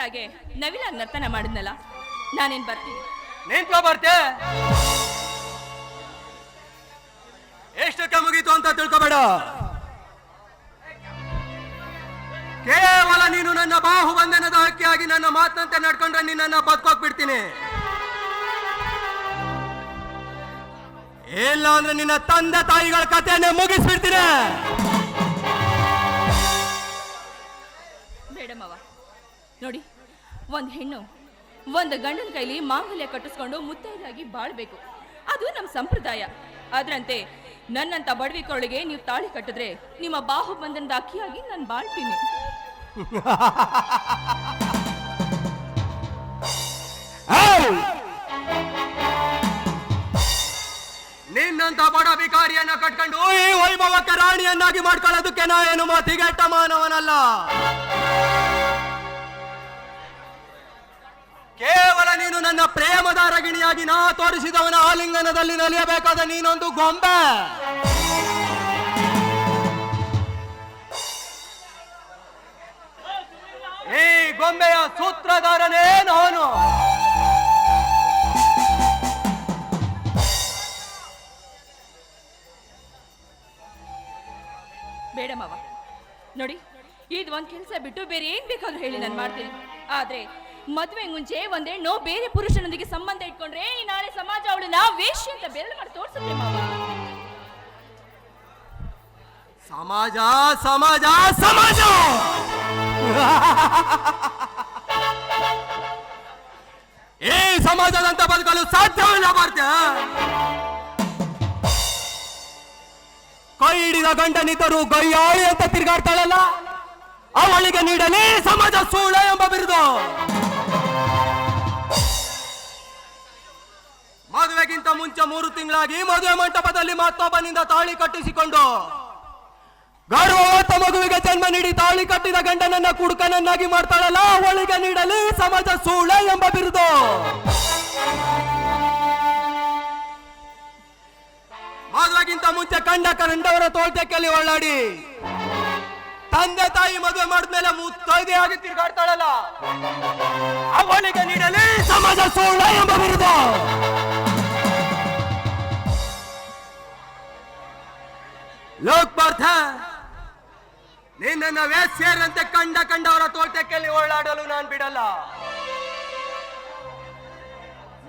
ಹೇಳ್ದಾಗೆ ನವಿಲ ನರ್ತನ ಮಾಡಿದ್ನಲ್ಲ ನಾನೇನ್ ಬರ್ತೀನಿ? ನಿಂತ್ಕೊ ಬರ್ತೆ. ಎಷ್ಟಕ್ಕೆ ಮುಗೀತು ಅಂತ ತಿಳ್ಕೊಬೇಡ. ಕೇವಲ ನೀನು ನನ್ನ ಬಾಹುಬಂಧನದ ಹಕ್ಕಿಯಾಗಿ ನನ್ನ ಮಾತಂತೆ ನಡ್ಕೊಂಡ್ರೆ ನಿನ್ನನ್ನ ಬದುಕೋಕ್ ಬಿಡ್ತೀನಿ ಇಲ್ಲ ಅಂದ್ರೆ ನಿನ್ನ ತಂದೆ ತಾಯಿಗಳ ಕಥೆಯನ್ನೇ ಮುಗಿಸ್ಬಿಡ್ತೀನಿ. ಬೇಡಮ್ಮವ ನೋಡಿ ಒಂದ್ ಹೆಣ್ಣು, ಒಂದು ಗಂಡನ ಕೈಲಿ ಮಾಂಗಲ್ಯ ಕಟ್ಟಿಸ್ಕೊಂಡು ಮುತ್ತೈದಾಗಿ ಬಾಳ್ಬೇಕು. ಅದು ನಮ್ಮ ಸಂಪ್ರದಾಯ. ಅದರಂತೆ ನನ್ನಂತ ಬಡವಿಕೊಳಗೆ ನೀವು ತಾಳಿ ಕಟ್ಟಿದ್ರೆ ನಿಮ್ಮ ಬಾಹುಬಂಧನದ ಅಕ್ಕಿಯಾಗಿ ನಾನು ಬಾಳ್ತೀನಿ. ನಿನ್ನಂತ ಬಡ ಭಿಕಾರಿಯನ್ನ ಕಟ್ಕೊಂಡು ಈ ವೈಭವಕ್ಕೆ ರಾಣಿಯನ್ನಾಗಿ ಮಾಡ್ಕೊಳ್ಳೋದಕ್ಕೆ ನಾ ಏನು ಮತಿಗೆಟ್ಟ ಮಾನವನಲ್ಲ ನೀನು ನನ್ನ ಪ್ರೇಮದ ರಗಿಣಿಯಾಗಿ ನಾ ತೋರಿಸಿದವನ ಆಲಿಂಗನದಲ್ಲಿ ನಲಿಯಬೇಕಾದ ನೀನೊಂದು ಗೊಂಬೆ. ಈ ಗೊಂಬೆಯ ಸೂತ್ರಧಾರನೇ ನಾನು. ಬೇಡಮ್ಮವ ನೋಡಿ ಇದು ಒಂದ್ ಕೆಲಸ ಬಿಟ್ಟು ಬೇರೆ ಏನ್ ಬೇಕಾದ್ರೂ ಹೇಳಿ, ನಾನು ಮಾಡ್ತೀನಿ. ಆದ್ರೆ ಮದ್ವೆ ಮುಂಚೆ ಒಂದೇಣ್ಣು ಬೇರೆ ಪುರುಷನೊಂದಿಗೆ ಸಂಬಂಧ ಇಟ್ಕೊಂಡ್ರೆ ಈ ನಾಳೆ ಸಮಾಜ ಅವಳನ್ನ ವೇಶ್ಯ ಅಂತ ಬೆರಳು ಮಾಡಿ ತೋರಿಸುತ್ತೆ ಸಮಾಜ ಸಮಾಜ ಸಮಾಜ! ಏ ಸಮಾಜದಂತ ಬದುಕಲು ಸಾಧ್ಯವಿಲ್ಲ ಭಾರತ ಕೈ ಹಿಡಿದ ಗಂಡನಿದ್ದರು ಗೈಯಾಳಿ ಅಂತ ತಿರುಗಾಡ್ತಾಳಲ್ಲ? ಅವಳಿಗೆ ನೀಡಲಿ ಸಮಾಜ ಸೂಳ ಎಂಬ ಬಿರುದು! ಮದುವೆಗಿಂತ ಮುಂಚೆ ಮೂರು ತಿಂಗಳಾಗಿ ಮದುವೆ ಮಂಟಪದಲ್ಲಿ ಮತ್ತೊಬ್ಬನಿಂದ ತಾಳಿ ಕಟ್ಟಿಸಿಕೊಂಡು ಗರ್ಭವತ್ತ ಮಗುವಿಗೆ ಜನ್ಮ ನೀಡಿ ತಾಳಿ ಕಟ್ಟಿದ ಗಂಡನನ್ನ ಕುಡುಕನನ್ನಾಗಿ ಮಾಡ್ತಾಳಲ್ಲ, ಅವಳಿಗೆ ನೀಡಲಿ ಸಮಾಜ ಸೂಳೆ ಎಂಬ ಬಿರುದು. ಮದುವೆಗಿಂತ ಮುಂಚೆ ಕಂಡ ಕಂಡವರ ತೋಳ್ತಕ್ಕೆಲ್ಲಿ ಒಳ್ಳಾಡಿ. ತಂದೆ ತಾಯಿ ಮದುವೆ ಮಾಡಿದ್ಮೇಲೆ ಮುತ್ತೈದೆಯಾಗಿ ತಿರುಗಾಡ್ತಾಳಲ್ಲ, ಅವಳಿಗೆ ನೀಡಲಿ ಸಮಾಜ ಸೂಳೆ ಎಂಬ ಬಿರುದು. ಲೋಕ್ ನಿನ್ನ ವೇಸ್ಯರಂತೆ ಕಂಡ ಕಂಡವರ ತೋಟಕ್ಕೆ ಓಡಾಡಲು ನಾನು ಬಿಡಲ್ಲ.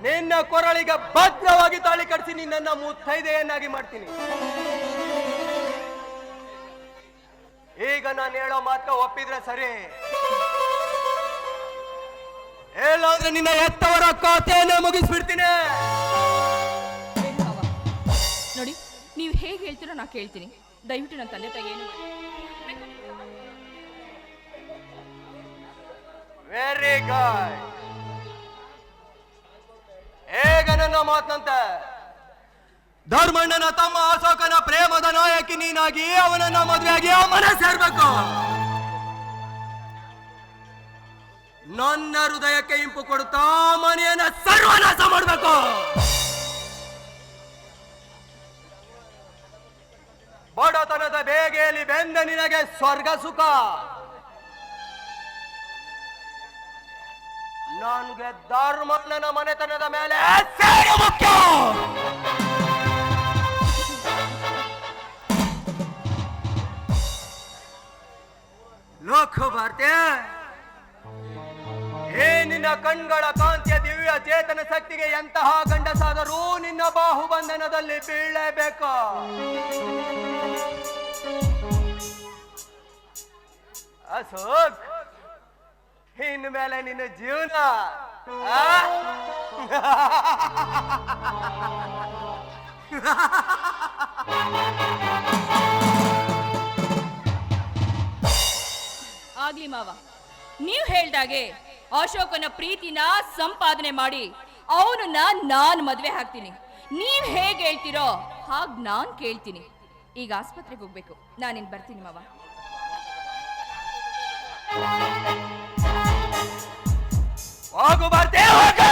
ನಿನ್ನ ಕೊರಳಿಗೆ ಭದ್ರವಾಗಿ ತಾಳಿ ಕಟ್ಟಿಸಿ ನಿನ್ನನ್ನ ಮುತ್ತೈದೆಯನ್ನಾಗಿ ಮಾಡ್ತೀನಿ. ಈಗ ನಾನು ಹೇಳೋ ಮಾತ್ರ ಒಪ್ಪಿದ್ರೆ ಸರಿ. ಹೇಳೋದ್ರೆ ನಿನ್ನ ಎತ್ತವರ ಖಾತೆಯನ್ನೇ ಮುಗಿಸ್ಬಿಡ್ತೀನಿ. ನೋಡಿ, ನೀವು ಹೇಗೆ ಹೇಳ್ತೀರೋ ನಾ ಕೇಳ್ತೀನಿ. ದಯವಿಟ್ಟು ನನ್ನ ತಂದೆ ತಾಯಿ ಏನು ವೆರಿ ಗುಡ್ ಹೇಗ ನನ್ನ ಮಾತನಂತೆ? ಧರ್ಮಣ್ಣನ ತಮ್ಮ ಅಶೋಕನ ಪ್ರೇಮದ ನಾಯಕಿ ನೀನಾಗಿ ಅವನನ್ನ ಮದುವೆಯಾಗಿ ಮನೆ ಸೇರ್ಬೇಕು. ನನ್ನ ಹೃದಯಕ್ಕೆ ಇಂಪು ಕೊಡುತ್ತಾ ಮನೆಯನ್ನ ಸರ್ವನಾಶ ನಿನಗೆ ಸ್ವರ್ಗ ಸುಖ ನನ್ಗೆ ಧರ್ಮಣ್ಣನ ಮನೆತನದ ಮೇಲೆ ಸೇಡು ಮುಖ್ಯ ಲೋಕ ಭಾರತೀಯ ನಿನ್ನ ಕಣ್ಗಳ ಕಾಂತಿಯ ದಿವ್ಯ ಚೇತನ ಶಕ್ತಿಗೆ ಎಂತಹ ಗಂಡಸಾದರೂ ನಿನ್ನ ಬಾಹುಬಂಧನದಲ್ಲಿ ಬೀಳಲೇಬೇಕು. ಅಶೋಕ್ ಇನ್ ಮೇಲೆ ನಿನ್ನ ಜೀವನ? ಆಗ್ಲಿ ಮಾವ, ನೀವು ಹೇಳ್ದಾಗೆ ಅಶೋಕನ ಪ್ರೀತಿನ ಸಂಪಾದನೆ ಮಾಡಿ ಅವನನ್ನ ನಾನ್ ಮದ್ವೆ ಹಾಕ್ತೀನಿ. ನೀವ್ ಹೇಗ್ ಹೇಳ್ತಿರೋ ಹಾಗ್ ನಾನ್ ಕೇಳ್ತೀನಿ. ಈಗ ಆಸ್ಪತ್ರೆಗೆ ಹೋಗ್ಬೇಕು. ನಾನಿನ್ ಬರ್ತೀನಿ ಮಾವ. ಹೋಗು ಬರ್ತೆ ಹೋಗು!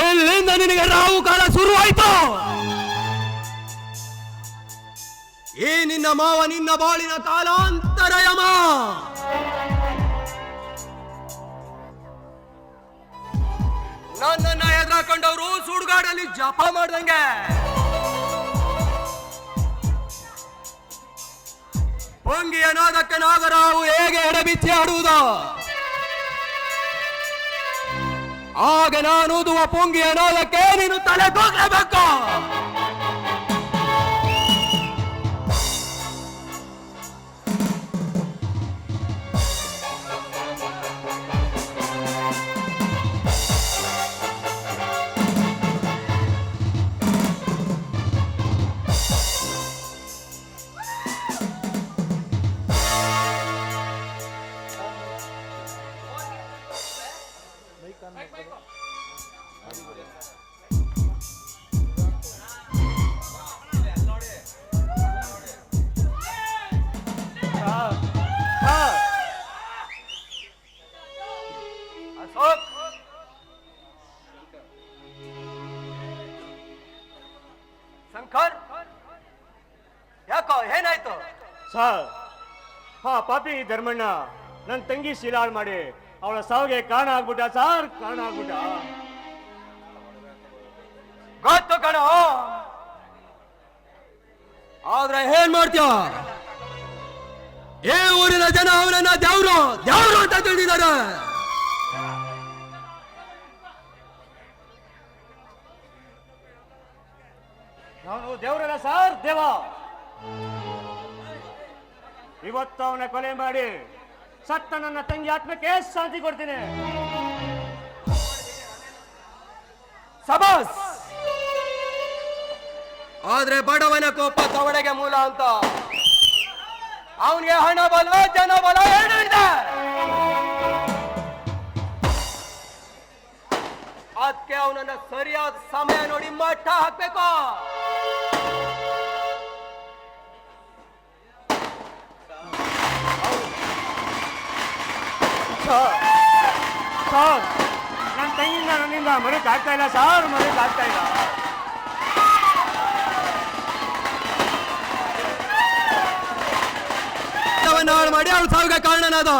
ಎಲ್ಲಿಂದ ನಿನಗೆ ರಾವು ಕಾಲ ಶುರು ಆಯ್ತು ಈ ನಿನ್ನ ಮಾವ ನಿನ್ನ ಬಾಳಿನ ಕಾಲಾಂತರ ಯಮ ನನ್ನನ್ನ ಎದುರಾಕೊಂಡವರು ಸುಡುಗಾಡಲ್ಲಿ ಜಪ ಮಾಡ್ದಂಗೆ. ಪೊಂಗಿ ನಾದಕ್ಕೆ ನಾಗರಾವು ಹೇಗೆ ಎಡಬಿಚ್ಚಿ ಆಡುವುದು? ಆಗ ನಾನು ಪೊಂಗಿಯ ಪೊಂಗಿ ಅನಾದಕ್ಕೆ ನೀನು ತಲೆ ತೂಗಲೇಬೇಕು? ಸರ್ ಹಾ ಪಾಪಿ ಧರ್ಮಣ್ಣ ನನ್ನ ತಂಗಿ ಶೀಲಾಳ್ ಮಾಡಿ ಅವಳ ಸಾವಿಗೆ ಕಾರಣ ಆಗ್ಬಿಟ್ಟ ಸರ್ ಕಾರಣ ಆಗ್ಬಿಟ್ಟ. ಗೊತ್ತು ಕಣ. ಆದ್ರೆ ಏನ್ ಮಾಡ್ತೀಯ? ಏ ಊರಿನ ಜನ ಅವನನ್ನ ದೇವ್ರು ದೇವ್ರು ಅಂತ ತಿಳಿದಿದ್ದಾರೆ. ನಾನು ದೇವರಲ್ಲ ಸರ್ ದೇವ. ಇವತ್ತು ಅವನ ಕೊಲೆ ಮಾಡಿ ಸತ್ತ ನನ್ನ ತಂಗಿ ಆತ್ಮಕ್ಕೆ ಶಾಂತಿ ಕೊಡ್ತೀನಿ. ಸಬಾಸ್ ಆದ್ರೆ ಬಡವನ ಕೋಪ ತವಡೆಗೆ ಮೂಲ ಅಂತ. ಅವನಿಗೆ ಹಣ ಬಲ, ಜನ ಬಲ ಏನು ಇದೆ. ಅದಕ್ಕೆ ಅವನನ್ನ ಸರಿಯಾದ ಸಮಯ ನೋಡಿ ಮಟ್ಟ ಹಾಕ್ಬೇಕು. ಸರ್ ನನ್ನ ತಂಗಿಂದ ನನ್ನಿಂದ ಮರಕ್ ಆಗ್ತಾ ಇಲ್ಲ ಸರ್ ಮರಕ್ ಆಗ್ತಾ ಇಲ್ಲ ಮಾಡಿ ಅವನ ಸಾವಿಗೆ ಕಾರಣನಾದ.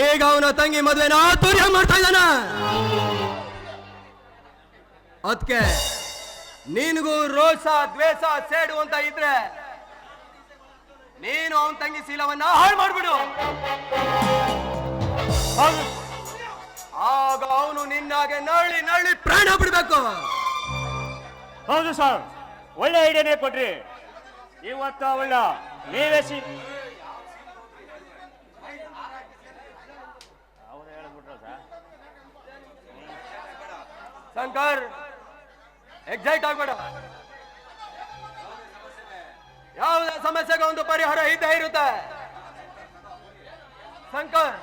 ಈಗ ಅವನ ತಂಗಿ ಮದುವೆನ ತುರ್ಯ ಮಾಡ್ತಾ ಇದ್ದಾನ. ಅದಕ್ಕೆ ನಿನಗೂ ರೋಷ, ದ್ವೇಷ, ಸೇಡು ಅಂತ ಇದ್ರೆ ನೀನು ಅವನ ತಂಗಿ ಶೀಲವನ್ನ ಹಾಳು ಮಾಡ್ಬಿಡು. ಆಗ ಅವನು ನಿನ್ನಾಗೆ ನಳ್ಳಿ ನಳ್ಳಿ ಪ್ರಾಣ ಬಿಡ್ಬೇಕು. ಹೌದು ಸರ್. ಒಳ್ಳೆ ಐಡಿಯಾನೇ ಕೊಟ್ರಿ. ಇವತ್ತು ಅವಳ ನೀವೇ ಸಿ ಶಂಕರ್ ಎಕ್ಸೈಟ್ ಆಗ್ಬೇಡ. ಯಾವುದೇ ಸಮಸ್ಯೆಗೆ ಒಂದು ಪರಿಹಾರ ಇದ್ದೇ ಇರುತ್ತೆ. ಶಂಕರ್.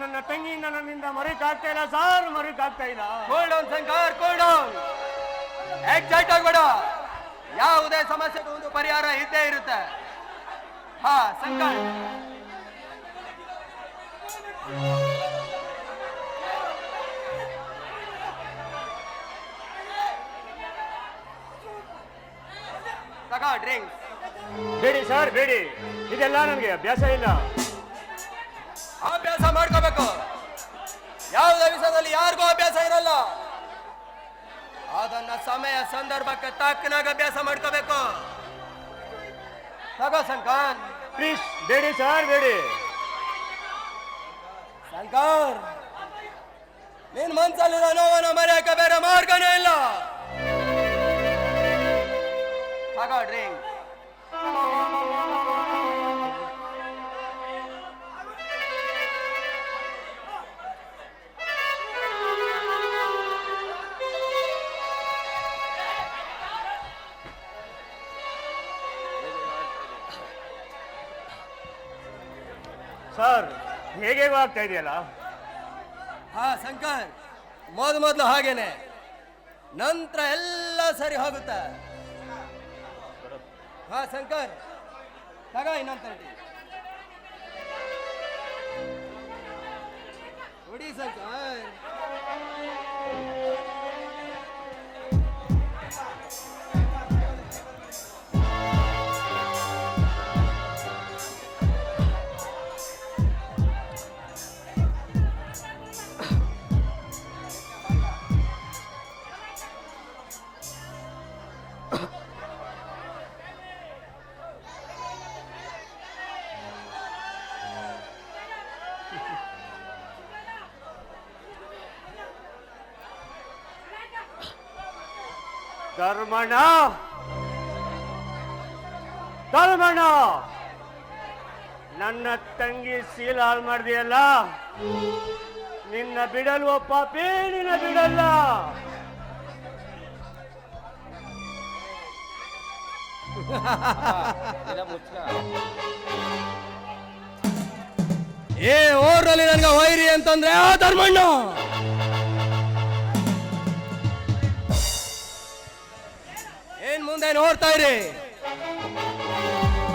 ನನ್ನ ತಂಗಿಯಿಂದ ನನ್ನಿಂದ ಮರಿಕಾಗ್ತಾ ಇಲ್ಲ ಸಾರ್ ಮರಿಕಾಗ್ತಾ ಇಲ್ಲ. Cool down Shankar cool down excite ಆಗ್ಬೇಡ. ಯಾವುದೇ ಸಮಸ್ಯೆಗೂ ಒಂದು ಪರಿಹಾರ ಇದ್ದೇ ಇರುತ್ತೆ. ಹಾ ಶಂಕರ್ ತಗೋ ಡ್ರಿಂಕ್ಸ್ ಬೇಡಿ ಸರ್ ಬೇಡಿ. ಇದೆಲ್ಲ ನನಗೆ ಅಭ್ಯಾಸ ಇಲ್ಲ. ಅಭ್ಯಾಸ ಮಾಡ್ಕೋಬೇಕು. ಯಾವುದೇ ವಿಷಯದಲ್ಲಿ ಯಾರಿಗೂ ಅಭ್ಯಾಸ ಇರಲ್ಲ. ಅದನ್ನ ಸಮಯ ಸಂದರ್ಭಕ್ಕೆ ತಕ್ಕನಾಗ ಅಭ್ಯಾಸ ಮಾಡ್ಕೋಬೇಕು. ತಗೋ ಶಂಕರ್. ಪ್ಲೀಸ್ ಬೇಡಿ ಸರ್ ಬೇಡಿ. ಶಂಕರ್. ನೀನ್ ಮನ್ಸಲ್ಲಿರೋ ನೋವನ್ನ ಮರೆಯಕ್ಕೆ ಬೇರೆ ಮಾರ್ಗನೇ ಇಲ್ಲ. ತಗೋ ಡ್ರಿಂಕ್ ಸರ್, ಹೇಗೆ ಆಗ್ತಾ ಇದೆಯಲ್ಲ? ಹಾ, ಶಂಕರ್, ಮೊದ ಮೊದಲು ಹಾಗೇನೆ. ನಂತರ ಎಲ್ಲ ಸರಿ ಹೋಗುತ್ತೆ. ಹಾ, ಶಂಕರ್, ತಗ ಇನ್ನೊಂದು ಹೊಡಿ, ಶಂಕರ್. ಧರ್ಮಣ್ಣ ಧರ್ಮಣ ನನ್ನ ತಂಗಿ ಸೀಲ್ ಹಾಳು ಮಾಡಿದೆಯಲ್ಲ? ನಿನ್ನ ಬಿಡಲು ಪಾಪಿ, ನಿನ್ನ ಬಿಡಲ್ಲ? ಏ ಓರಲ್ಲಿ ನನ್ಗೆ ವೈರಿ ಅಂತಂದ್ರೆ, ಆ ಧರ್ಮಣ್ಣ! ಮುಂದೆ ನೋಡ್ತಾ ಇರಿ.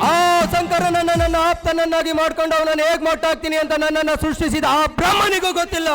ಆ ಶಂಕರನನ್ನ ನನ್ನ ಆಪ್ತನನ್ನಾಗಿ ಮಾಡ್ಕೊಂಡು ಅವನನ್ನು ಹೇಗ್ ಹಾಕ್ತೀನಿ ಅಂತ ನನ್ನನ್ನು ಸೃಷ್ಟಿಸಿದ ಆ ಬ್ರಹ್ಮನಿಗೂ ಗೊತ್ತಿಲ್ಲ.